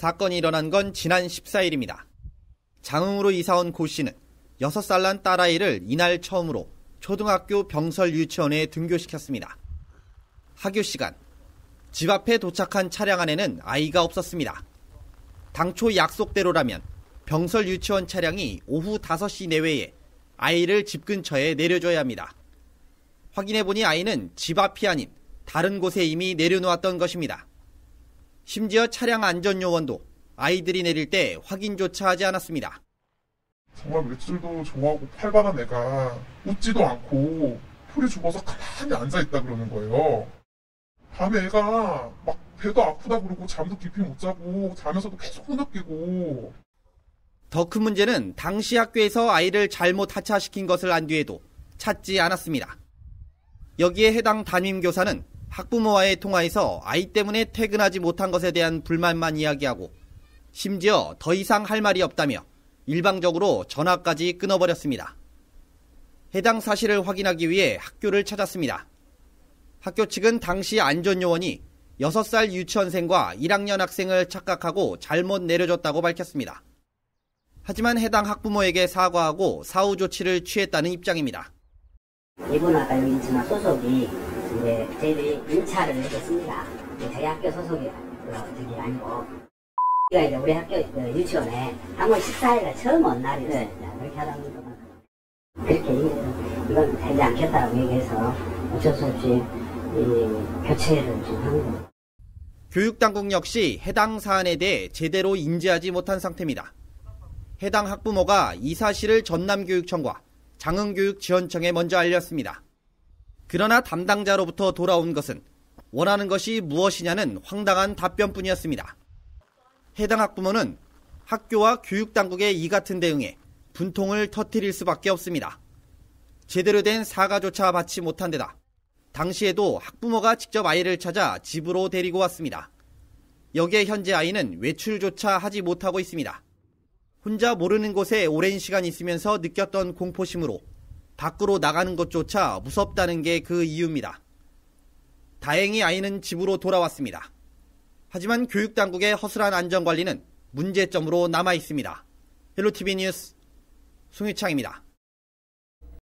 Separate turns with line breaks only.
사건이 일어난 건 지난 14일입니다. 장흥으로 이사온 고 씨는 6살 난 딸아이를 이날 처음으로 초등학교 병설 유치원에 등교시켰습니다. 학교 시간. 집 앞에 도착한 차량 안에는 아이가 없었습니다. 당초 약속대로라면 병설 유치원 차량이 오후 5시 내외에 아이를 집 근처에 내려줘야 합니다. 확인해보니 아이는 집 앞이 아닌 다른 곳에 이미 내려놓았던 것입니다. 심지어 차량 안전 요원도 아이들이 내릴 때 확인조차 하지 않았습니다.
정말 외출도 좋아하고 활발한 애가 웃지도 않고 풀이 죽어서 가만히 앉아있다 그러는 거예요. 밤에 애가 막 배도 아프다 그러고 잠도 깊이 못 자고 자면서도 계속 흐느끼고
더 큰 문제는 당시 학교에서 아이를 잘못 하차시킨 것을 안 뒤에도 찾지 않았습니다. 여기에 해당 담임 교사는 학부모와의 통화에서 아이 때문에 퇴근하지 못한 것에 대한 불만만 이야기하고 심지어 더 이상 할 말이 없다며 일방적으로 전화까지 끊어버렸습니다. 해당 사실을 확인하기 위해 학교를 찾았습니다. 학교 측은 당시 안전요원이 6살 유치원생과 1학년 학생을 착각하고 잘못 내려줬다고 밝혔습니다. 하지만 해당 학부모에게 사과하고 사후 조치를 취했다는 입장입니다.
여기 지만 소속이 이제 저희들이 인차를 해줬습니다. 저희 학교 소속이 저기 아니고 우리가 이제 우리 학교 그 유치원에 학원 14일에 처음 온 날이었습니다. 그렇게 하다 보니까 그렇게 이건 되지 않겠다고 얘기해서 어쩔 수 없이 이 교체를 좀한 거예요.
교육당국 역시 해당 사안에 대해 제대로 인지하지 못한 상태입니다. 해당 학부모가 이 사실을 전남교육청과 장흥교육지원청에 먼저 알렸습니다. 그러나 담당자로부터 돌아온 것은 원하는 것이 무엇이냐는 황당한 답변뿐이었습니다. 해당 학부모는 학교와 교육당국의 이 같은 대응에 분통을 터뜨릴 수밖에 없습니다. 제대로 된 사과조차 받지 못한 데다 당시에도 학부모가 직접 아이를 찾아 집으로 데리고 왔습니다. 여기에 현재 아이는 외출조차 하지 못하고 있습니다. 혼자 모르는 곳에 오랜 시간 있으면서 느꼈던 공포심으로 밖으로 나가는 것조차 무섭다는 게 그 이유입니다. 다행히 아이는 집으로 돌아왔습니다. 하지만 교육당국의 허술한 안전관리는 문제점으로 남아 있습니다. 헬로티비 뉴스 송유창입니다.